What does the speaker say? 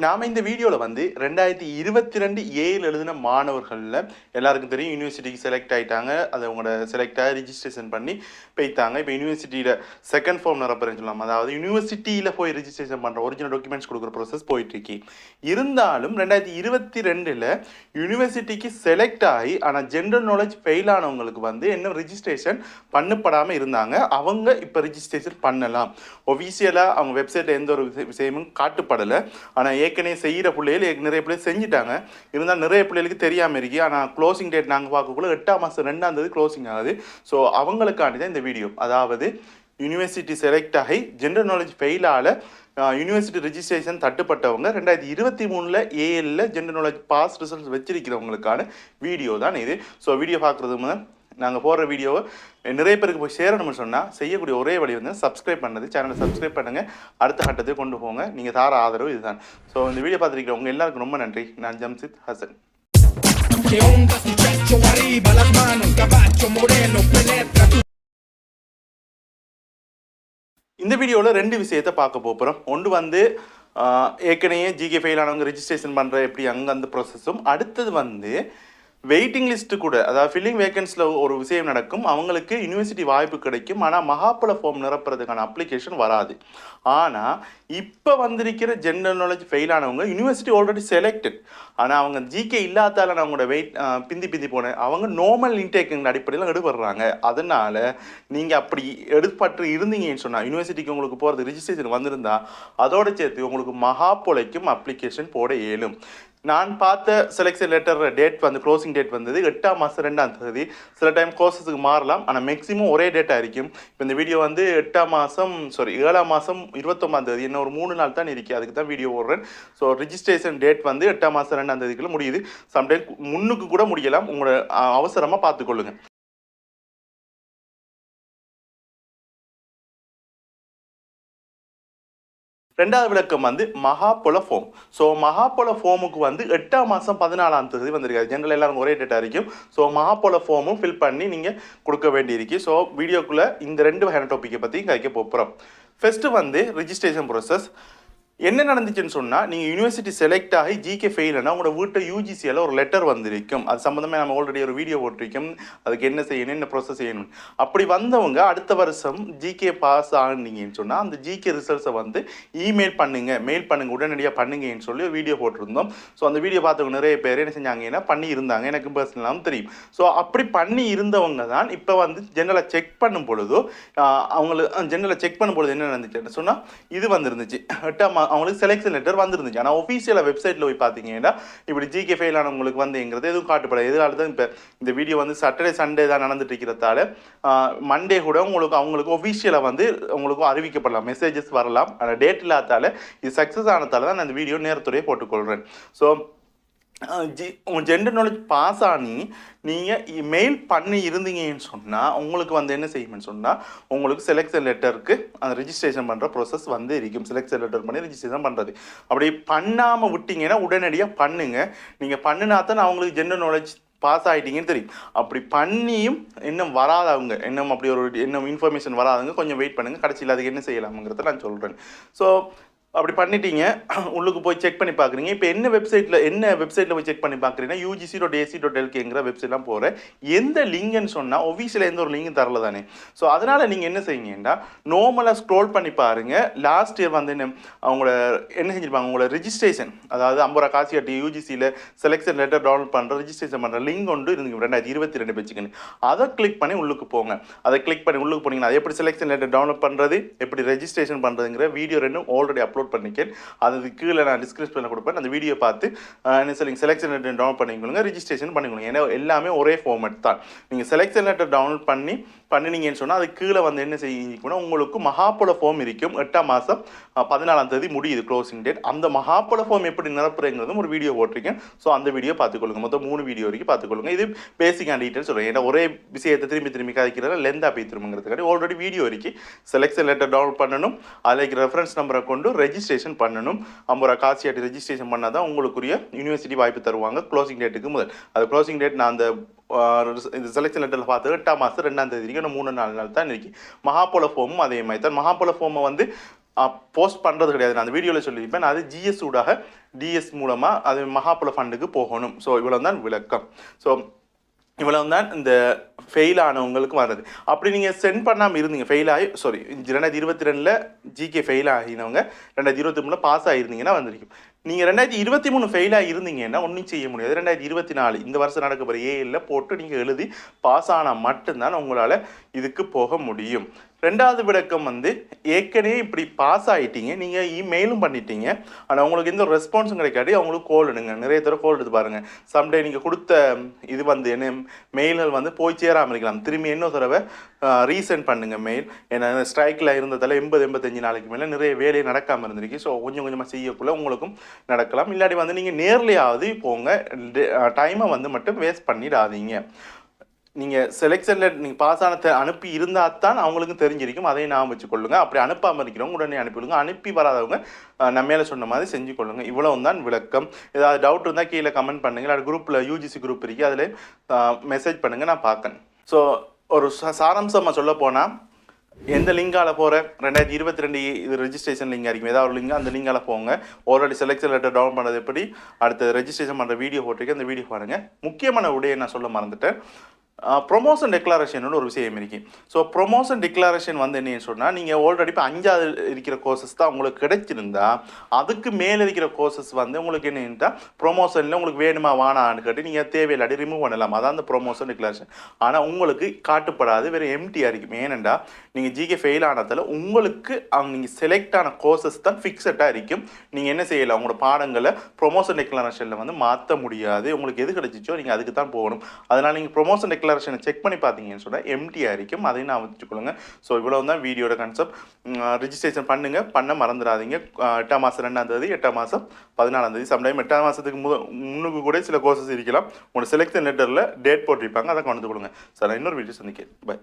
நாம் இந்த வீடியோவில் வந்து ரெண்டாயிரத்தி இருபத்தி ரெண்டு ஏழு எழுதின மாணவர்களில் எல்லாருக்கும் தெரியும். யூனிவர்சிட்டிக்கு செலக்ட் ஆகிட்டாங்க அதை அவங்களோட செலக்ட் ஆகி ரிஜிஸ்ட்ரேஷன் பண்ணி போய்த்தாங்க. இப்போ யூனிவர்சிட்டியில் செகண்ட் ஃபார்ம் நிரப்புறேன்னு சொல்லலாம் அதாவது யூனிவர்சிட்டியில் போய் ரிஜிஸ்ட்ரேஷன் பண்ணுற ஒரிஜினல் டாக்குமெண்ட்ஸ் கொடுக்குற ப்ராசஸ் போயிட்டுருக்கு. இருந்தாலும் ரெண்டாயிரத்தி இருபத்தி ரெண்டில் யூனிவர்சிட்டிக்கு செலக்ட் ஆகி ஆனால் ஜென்ரல் நாலேஜ் ஃபெயில் ஆனவங்களுக்கு வந்து இன்னும் ரிஜிஸ்ட்ரேஷன் பண்ணப்படாமல் இருந்தாங்க. அவங்க இப்போ ரிஜிஸ்ட்ரேஷன் பண்ணலாம். ஒஃபீஷியலாக அவங்க வெப்சைட்டில் எந்த ஒரு விஷய- விஷயமும் காட்டுப்படலை. ஆனால் ஏற்கனவே செய்கிற பிள்ளைகள் நிறைய பிள்ளைகள் செஞ்சுட்டாங்க. இருந்தாலும் நிறைய பிள்ளைகளுக்கு தெரியாமல் இருக்கு. ஆனால் க்ளோசிங் டேட் நாங்கள் பார்க்கக்குள்ள எட்டாம் மாதம் ரெண்டாம் தேதி க்ளோசிங் ஆகுது. ஸோ அவங்களுக்காண்டி தான் இந்த வீடியோ அதாவது யூனிவர்சிட்டி செலக்ட் ஆகி ஜென்ரல் நாலேஜ் ஃபெயிலால் யூனிவர்சிட்டி ரிஜிஸ்ட்ரேஷன் தட்டுப்பட்டவங்க ரெண்டாயிரத்தி இருபத்தி மூணில் ஏஎல்ல ஜென்ரல் நாலேஜ் பாஸ் ரிசல்ட்ஸ் வச்சிருக்கிறவங்களுக்கான வீடியோ தான் இது. ஸோ வீடியோ பார்க்குறது முதல் நாங்கள் போடுற வீடியோவை நிறைய பேருக்கு போய் சேரணும்னு சொன்னால் செய்யக்கூடிய ஒரே வழி வந்து சப்ஸ்கிரைப் பண்ணது. சேனலை சப்ஸ்கிரைப் பண்ணுங்கள் அடுத்த கட்டத்துக்கு கொண்டு போங்க. நீங்கள் தார ஆதரவு இதுதான். ஸோ இந்த வீடியோ பார்த்துருக்கிறவங்க எல்லாருக்கும் ரொம்ப நன்றி. நான் ஜம்சித் ஹசன். இந்த வீடியோவில் ரெண்டு விஷயத்தை பார்க்க போகிறோம் ஒன்று வந்து ஏற்கனவே ஜிகே ஃபெயில் ஆனவங்க ரெஜிஸ்ட்ரேஷன் பண்ணுற எப்படி அங்கே அந்த ப்ராசஸும் அடுத்தது வந்து வெயிட்டிங் லிஸ்ட்டு கூட அதாவது ஃபில்லிங் வேகன்ஸில் ஒரு விஷயம் நடக்கும் அவங்களுக்கு யூனிவர்சிட்டி வாய்ப்பு கிடைக்கும் ஆனால் மகாபல ஃபார்ம் நிரப்புறதுக்கான அப்ளிகேஷன் வராது. ஆனால் இப்போ வந்திருக்கிற ஜென்ரல் நாலேஜ் ஃபெயில் ஆனவங்க யூனிவர்சிட்டி ஆல்ரெடி செலக்டட் ஆனால் அவங்க ஜிகே இல்லாதால அவங்களோட வெயிட் பிந்தி பிந்தி போன அவங்க நார்மல் இன்டேக்கிங் அடிப்படையில் எடுபடுறாங்க. அதனால் நீங்கள் அப்படி எடுப்பட்டு இருந்தீங்கன்னு சொன்னால் யூனிவர்சிட்டிக்கு உங்களுக்கு போகிறது ரிஜிஸ்ட்ரேஷன் வந்திருந்தால் அதோட சேர்த்து உங்களுக்கு மகாபோலைக்கும் அப்ளிகேஷன் போட இயலும். நான் பார்த்த செலெக்ஷன் லெட்டர் டேட் வந்து க்ளோசிங் டேட் வந்தது எட்டாம் மாதம் ரெண்டாம் தேதி. சில டைம் கோர்சஸுக்கு மாறலாம் ஆனால் மேக்ஸிமம் ஒரே டேட்டாக இருக்கும். இப்போ இந்த வீடியோ வந்து எட்டாம் மாதம் சாரி ஏழாம் மாதம் இருபத்தொம்பதாம் தேதி. இன்னும் ஒரு மூணு நாள் தான் இருக்குது அதுக்கு தான் வீடியோ ஓடுறேன் ஸோ ரிஜிஸ்ட்ரேஷன் டேட் வந்து எட்டாம் மாதம் ரெண்டாம் தேதிக்குள்ளே முடியுது. சம்டைம் முன்னுக்கு கூட முடியலாம். உங்களோட அவசரமாக பார்த்துக்கொள்ளுங்க. ரெண்டாவது விளக்கம் வந்து மகாபுல ஃபோம் ஸோ மகாபுல ஃபோமுக்கு வந்து எட்டாம் மாதம் பதினாலாம் தேதி வந்திருக்காது ஜென்ரல் எல்லாரும் ஒரே டேட்டாக இருக்கும். ஸோ மகாபுல ஃபோமும் ஃபில் பண்ணி நீங்கள் கொடுக்க வேண்டியிருக்கு. ஸோ வீடியோக்குள்ளே இந்த ரெண்டு வகையான டாப்பிக்கை பற்றி கைக்க போகிறோம் ஃபஸ்ட்டு வந்து ரிஜிஸ்ட்ரேஷன் ப்ரோசஸ் என்ன நடந்துச்சுன்னு சொன்னால் நீங்கள் யூனிவர்சிட்டி செலக்ட் ஆகி ஜிகே ஃபெயில்னா உங்களோட வீட்டை யூஜிசியில் ஒரு லெட்டர் வந்திருக்கும். அது சம்மந்தமாக நம்ம ஆல்ரெடி ஒரு வீடியோ போட்டிருக்கோம். அதுக்கு என்ன செய்யணும் என்ன ப்ரோசஸ் செய்யணும்? அப்படி வந்தவங்க அடுத்த வருஷம் ஜிகே பாஸ் ஆனீங்கன்னு சொன்னால் அந்த ஜிகே ரிசல்ட்ஸை வந்து இமெயில் பண்ணுங்கள் மெயில் பண்ணுங்க உடனடியாக பண்ணுங்கன்னு சொல்லி ஒரு வீடியோ போட்டிருந்தோம். ஸோ அந்த வீடியோ பார்த்தவங்க நிறைய பேர் என்ன செஞ்சாங்கன்னா பண்ணி இருந்தாங்க எனக்கு பர்சனலாகவும் தெரியும். ஸோ அப்படி பண்ணி இருந்தவங்க தான் இப்போ வந்து ஜெனரலை செக் பண்ணும் பொழுதோ அவங்களுக்கு ஜெனரலை செக் பண்ணும் பொழுது என்ன நடந்துச்சுன்னு சொன்னால் இது வந்துருந்துச்சு. எட்டாம் அவங்களுக்கு செலெக்ஷன் லெட்டர் வந்துருந்துச்சு. ஆனால் ஒஃபீஷியலாக வெப்சைட்டில் போய் பார்த்தீங்கன்னா இப்படி ஜிகே ஃபெயில் ஆனவங்களுக்கு வந்துங்கிறது எதுவும் காட்டுப்படாது எதனால தான் இப்போ இந்த வீடியோ வந்து சாட்டர்டே சண்டே தான் நடந்துட்டு இருக்கிறதால மண்டே கூட உங்களுக்கு அவங்களுக்கு ஒஃபீஷியலாக வந்து உங்களுக்கு அறிவிக்கப்படலாம். மெசேஜஸ் வரலாம். ஆனால் டேட் இல்லாதால இது சக்ஸஸ் ஆனதால தான் நான் இந்த வீடியோ நேரத்துறையை போட்டுக்கொள்கிறேன் ஸோ ஜி உங்கள் ஜெண்டர் நாலேஜ் பாஸ் ஆனி நீங்கள் மெயில் பண்ணி இருந்தீங்கன்னு சொன்னால் உங்களுக்கு வந்து என்ன செய்யும்னு சொன்னால் உங்களுக்கு செலெக்ஷன் லெட்டருக்கு அந்த ரிஜிஸ்ட்ரேஷன் பண்ணுற ப்ரொசஸ் வந்து இருக்கும். செலெக்ஷன் லெட்டர் பண்ணி ரிஜிஸ்ட்ரேஷன் பண்ணுறது அப்படி பண்ணாமல் விட்டீங்கன்னா உடனடியாக பண்ணுங்கள் நீங்கள் பண்ணினா தான் அவங்களுக்கு ஜெண்டர் நாலேஜ் பாஸ் ஆகிட்டீங்கன்னு தெரியும். அப்படி பண்ணியும் இன்னும் வராதவங்க இன்னும் அப்படி ஒரு இன்னும் இன்ஃபர்மேஷன் வராதவங்க கொஞ்சம் வெயிட் பண்ணுங்கள் கடைசியில் அதுக்கு என்ன செய்யலாமுங்கிறத நான் சொல்கிறேன் ஸோ அப்படி பண்ணிட்டீங்க. உள்ளுக்கு போய் செக் பண்ணி பார்க்குறீங்க இப்போ என்ன வெப்சைட்டில் என்ன வெப்சைட்டில் போய் செக் பண்ணி பார்க்குறீங்கன்னா யூஜிசி டாட் ஏசி டாட் எல்கேங்கிற வெப்சைட்லாம் போகிறேன் எந்த லிங்க்னு சொன்னால் ஒஃபீஷியல் எந்த ஒரு லிங்கும் தரல தானே. ஸோ அதனால் நீங்கள் என்ன செய்யுங்கன்னா நார்மலாக ஸ்க்ரோல் பண்ணி பாருங்கள் லாஸ்ட் இயர் வந்து என்ன அவங்களோட என்ன செஞ்சிருப்பாங்க உங்களோட ரிஜிஸ்ட்ரேஷன் அதாவது ஐம்பது ரூபா காசு கட்டி யூஜிசியில் செலெக்ஷன் லெட்டர் டவுன்லோட் பண்ணுற ரிஜிஸ்ட்ரேஷன் பண்ணுற லிங்க் ஒன்று இருந்து ரெண்டாயிரத்தி இருபத்தி ரெண்டு வச்சுக்கணும் அதை கிளிக் பண்ணி உள்ளுக்கு போங்க. அதை கிளிக் பண்ணி உள்ளுக்கு போனீங்கன்னா அது எப்படி செலெக்ஷன் லெட்டர் டவுன்லோட் பண்ணுறது எப்படி ரெஜிஸ்ட்ரேஷன் பண்ணுறதுங்கிற வீடியோ ரெண்டும் ஆல்ரெடி அப்லோட் பண்ணிக்கேன். அது கீழே நான் டிஸ்கிரிப்ஷனில் கொடுப்பேன். அந்த வீடியோ பார்த்து என்ன சொல்லுங்க செலெக்ஷன் லெட்டர் டவுன்லோட் பண்ணிக்கொள்ளுங்க ரிஜிஸ்ட்ரேஷன் பண்ணிக்கொள்ளுங்க. ஏன்னா எல்லாமே ஒரே ஃபார்மேட் தான். நீங்கள் செலெக்ஷன் லெட்டர் டவுன்லோட் பண்ணி பண்ணினீங்கன்னு சொன்னால் அது கீழே வந்து என்ன செய்யணும்னா உங்களுக்கு மகாபல ஃபார்ம் இருக்கும். எட்டாம் மாதம் பதினாலாம் தேதி முடியுது க்ளோசிங் டேட் அந்த மகாபல ஃபார்ம் எப்படி நிரப்புறங்கிறதும் ஒரு வீடியோ போட்டிருக்கேன். ஸோ அந்த வீடியோ பார்த்துக்கொள்ளுங்க. மொத்தம் மூணு வீடியோ வரைக்கும் பார்த்துக்கொள்ளுங்க. இது பேசிக்கான டீட்டெயில் சொல்கிறேன் ஏன்னா ஒரே விஷயத்தை திரும்பி திரும்பி கதைக்கிறத லெந்தாக போய் திரும்புங்கிறதுக்காக ஆல்ரெடி வீடியோ இருக்கு செலெக்ஷன் லெட்டர் டவுன்லோட் பண்ணணும். அதில் ரெஃபரன்ஸ் நம்பரை கொண்டு ரெஜிஸ்ட்ரேஷன் பண்ணணும். ஐம்பது ரூபா காசு ஆட்டி ரெஜிஸ்ட்ரேஷன் பண்ணால் தான் உங்களுக்குரிய யூனிவர்சிட்டி வாய்ப்பு தருவாங்க. க்ளோசிங் டேட்டுக்கு முதல். அது க்ளோசிங் டேட் நான் அந்த இந்த செலெக்ஷன் லெட்டரில் பார்த்து எட்டாம் மாதம் ரெண்டாம் தேதி வரைக்கும் மூணு நாலு நாள் தான் இருக்கு. மகாபோல ஃபோமும் அதே மாதிரி தான். மகாபோல ஃபோமை வந்து போஸ்ட் பண்ணுறது கிடையாது. நான் அந்த வீடியோவில் சொல்லியிருப்பேன். அது ஜிஎஸ் ஊடாக டிஎஸ் மூலமாக அது மகாபுல ஃபண்டுக்கு போகணும். ஸோ இவ்வளோ தான் விளக்கம். ஸோ இவ்வளவு தான் இந்த ஃபெயில் ஆனவங்களுக்கு வந்தது அப்படி நீங்கள் சென்ட் பண்ணாமல் இருந்தீங்க ஃபெயில் ஆகி சாரி ரெண்டாயிரத்தி இருபத்தி ரெண்டில் ஜிகே ஃபெயில் ஆகினவங்க ரெண்டாயிரத்தி இருபத்தி மூணில் பாஸ் ஆகிருந்தீங்கன்னா வந்திருக்கும். நீங்கள் ரெண்டாயிரத்தி இருபத்தி மூணு ஃபெயில் ஆகிருந்தீங்கன்னா ஒன்றும் செய்ய முடியாது. ரெண்டாயிரத்தி இருபத்தி நாலு இந்த வருஷம் நடக்க போகிற ஏஎல்ல போட்டு நீங்கள் எழுதி பாஸ் ஆனால் மட்டும்தான் உங்களால் இதுக்கு போக முடியும். ரெண்டாவது விளக்கம் வந்து ஏற்கனவே இப்படி பாஸ் ஆகிட்டீங்க நீங்கள் இமெயிலும் பண்ணிட்டீங்க. ஆனால் உங்களுக்கு எந்த ரெஸ்பான்ஸும் கிடைக்காட்டி அவங்களுக்கு கோல் எடுங்க. நிறைய தடவை கோல் எடுத்து பாருங்கள் சம்டே நீங்கள் கொடுத்த இது வந்து என்ன மெயில்கள் வந்து போய் சேராமல் இருக்கலாம். திரும்பி இன்னொரு தடவை ரீசெண்ட் பண்ணுங்கள் மெயில் ஏன்னா ஸ்ட்ரைக்கில் இருந்ததால் எண்பது எண்பத்தஞ்சு நாளைக்கு மேலே நிறைய வேலையை நடக்காமல் இருந்திருக்கு. ஸோ கொஞ்சம் கொஞ்சமாக செய்யக்குள்ளே உங்களுக்கும் நடக்கலாம். இல்லாட்டி வந்து நீங்கள் நேர்லையாவது போங்க. டைமை வந்து மட்டும் வேஸ்ட் பண்ணிடாதீங்க. நீங்கள் செலெக்ஷனில் நீங்கள் பாஸ் ஆனத்தை அனுப்பி இருந்தால் தான் அவங்களுக்கும் தெரிஞ்சிருக்கும். அதையும் நான் வச்சுக்கொள்ளுங்க. அப்படி அனுப்பாமல் இருக்கிறவங்க உடனே அனுப்பிவிடுங்க. அனுப்பி வராதவங்க நம்ம மேலே சொன்ன மாதிரி செஞ்சு கொள்ளுங்க இவ்வளவு தான் விளக்கம். ஏதாவது டவுட் இருந்தால் கீழே கமெண்ட் பண்ணுங்கள் அது குரூப்பில் யூஜிசி குரூப் இருக்கு. அதில் மெசேஜ் பண்ணுங்கள் நான் பார்க்கேன் ஸோ ஒரு ச- சொல்ல போனால் எந்த லிங்கால் போகிற ரெண்டாயிரத்தி இருபத்தி ரெண்டு இது ரெஜிஸ்ட்ரேஷன் லிங்க் இருக்கும் ஏதாவது ஒரு லிங்க் அந்த லிங்கால போங்க. ஆல்ரெடி செலெக்ஷன் லெட்டர் டவுன் பண்ணது எப்படி? அடுத்து ரெஜிஸ்ட்ரேஷன் பண்ணுற வீடியோ போட்டிருக்கு. அந்த வீடியோ பாருங்கள் முக்கியமான உடைய நான் சொல்ல மறந்துட்டேன். ப்ரொமோஷன் டெக்ளாரேஷன் ஒரு விஷயம் இருக்குது ஸோ ப்ரொமோஷன் டிக்ளரேஷன் வந்து என்னன்னு சொன்னால் நீங்கள் ஆல்ரெடி இப்போ அஞ்சாவது இருக்கிற கோர்சஸ் தான் உங்களுக்கு கிடைச்சிருந்தா அதுக்கு மேலே இருக்கிற கோர்சஸ் வந்து உங்களுக்கு என்னென்னா ப்ரொமோஷனில் உங்களுக்கு வேணுமா வானான்னு கேட்டு நீங்கள் தேவையில்லாடி ரிமூவ் பண்ணலாம். அதான் அந்த ப்ரொமோஷன் டிக்ளரேஷன் ஆனால் உங்களுக்கு காட்டுப்படாது வேறு எம்டியாக இருக்கும். ஏனெண்டா நீங்கள் ஜிகே ஃபெயில் ஆனதில் உங்களுக்கு அவங்க நீங்கள் செலக்ட் ஆன கோர்சஸ் தான் ஃபிக்ஸட்டாக இருக்கும். நீங்கள் என்ன செய்யலாம்? உங்களோட பாடங்களை ப்ரொமோஷன் டெக்ளரேஷனில் வந்து மாற்ற முடியாது. உங்களுக்கு எது கிடைச்சிச்சோ நீங்கள் அதுக்கு தான் போகணும். அதனால் நீங்கள் ப்ரொமோஷன் டெக்ளரேஷனை செக் பண்ணி பார்த்தீங்கன்னு சொன்னால் எம்டியாக இருக்கும். அதையும் நான் வச்சுக்கொள்ளுங்க. ஸோ இவ்வளோ தான் வீடியோட கான்செப்ட் ரிஜிஸ்ட்ரேஷன் பண்ணுங்கள் பண்ண மறந்துடாதீங்க. எட்டாம் மாதம் ரெண்டாம் தேதி எட்டாம் மாதம் பதினாலாம் தேதி. சம்டைம் எட்டாம் மாதத்துக்கு முத முன்னுக்கு கூட சில கோர்சஸ் இருக்கலாம். உங்களோட செலக்ஷன் லெட்டரில் டேட் போட்டிருப்பாங்க. அதை கொண்டு கொடுங்க. சார் இன்னொரு வீடியோ சந்திக்கிறேன். பை